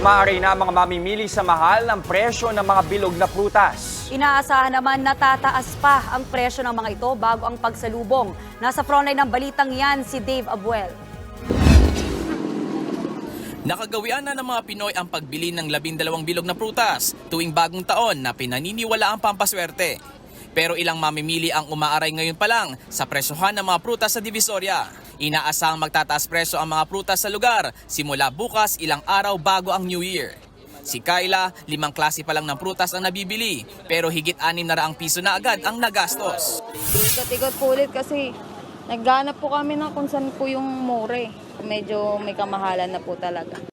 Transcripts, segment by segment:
Umaaray na mga mamimili sa mahal ng presyo ng mga bilog na prutas. Inaasahan naman na tataas pa ang presyo ng mga ito bago ang pagsalubong. Nasa frontline ng balitang yan si Dave Abuel. Nakagawian na ng mga Pinoy ang pagbili ng labindalawang bilog na prutas tuwing bagong taon na pinaniniwala ang pampaswerte. Pero ilang mamimili ang umaaray ngayon pa lang sa presyohan ng mga prutas sa Divisoria. Inaasahang magtataas presyo ang mga prutas sa lugar simula bukas ilang araw bago ang New Year. Si Kyla, limang klase pa lang ng prutas ang nabibili pero higit anim na raang piso na agad ang nagastos. Ikot-ikot po ulit kasi nagganap po kami ng kung saan po yung more. Medyo may kamahalan na po talaga.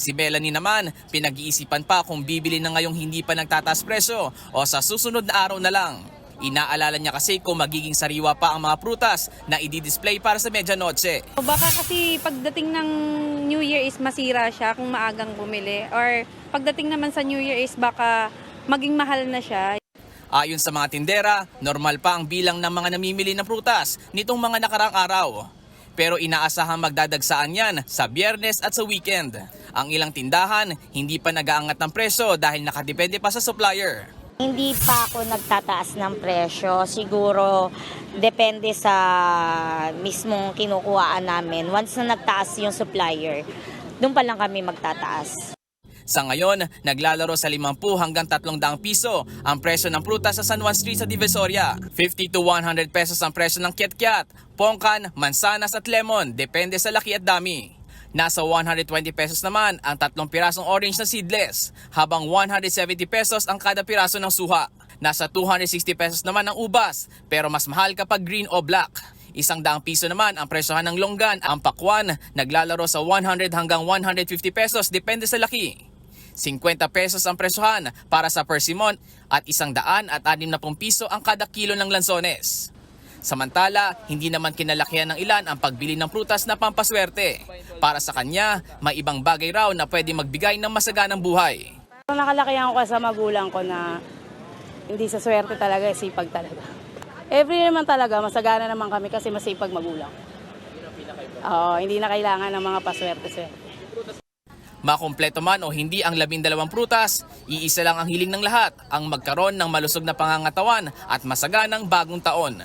Si Melanie naman, pinag-iisipan pa kung bibili na ngayong hindi pa nagtataas presyo o sa susunod na araw na lang. Inaalala niya kasi kung magiging sariwa pa ang mga prutas na i-display para sa medianoche. Baka kasi pagdating ng New Year is masira siya kung maagang bumili. Or pagdating naman sa New Year is baka maging mahal na siya. Ayon sa mga tindera, normal pa ang bilang ng mga namimili ng prutas nitong mga nakarang araw. Pero inaasahang magdadagsaan yan sa biyernes at sa weekend. Ang ilang tindahan hindi pa nag-aangat ng presyo dahil nakadepende pa sa supplier. Hindi pa ako nagtataas ng presyo. Siguro depende sa mismong kinukuhaan namin. Once na nagtaas yung supplier, doon pa lang kami magtataas. Sa ngayon, naglalaro sa 50 hanggang 300 piso ang presyo ng prutas sa San Juan Street sa Divisoria. 50 to 100 pesos ang presyo ng kiat-kiat, pongkan, mansanas at lemon, depende sa laki at dami. Nasa 120 pesos naman ang tatlong pirasong orange na seedless, habang 170 pesos ang kada piraso ng suha. Nasa 260 pesos naman ang ubas, pero mas mahal kapag green o black. Isang daang piso naman ang presyohan ng longgan. Ang pakwan, naglalaro sa 100 hanggang 150 pesos depende sa laki. 50 pesos ang presyohan para sa persimmon at isang daan at anim na pong piso ang kada kilo ng lansones. Samantala, hindi naman kinalakihan ng ilan ang pagbili ng prutas na pampaswerte. Para sa kanya, may ibang bagay raw na pwede magbigay ng masaganang buhay. Nakalakihan ko sa magulang ko na hindi sa swerte talaga, sipag talaga. Every naman talaga, masagana naman kami kasi masipag magulang. Oo, hindi na kailangan ng mga paswerte-swerte. Makumpleto man o hindi ang labindalawang prutas, iisa lang ang hiling ng lahat, ang magkaroon ng malusog na pangangatawan at masaganang bagong taon.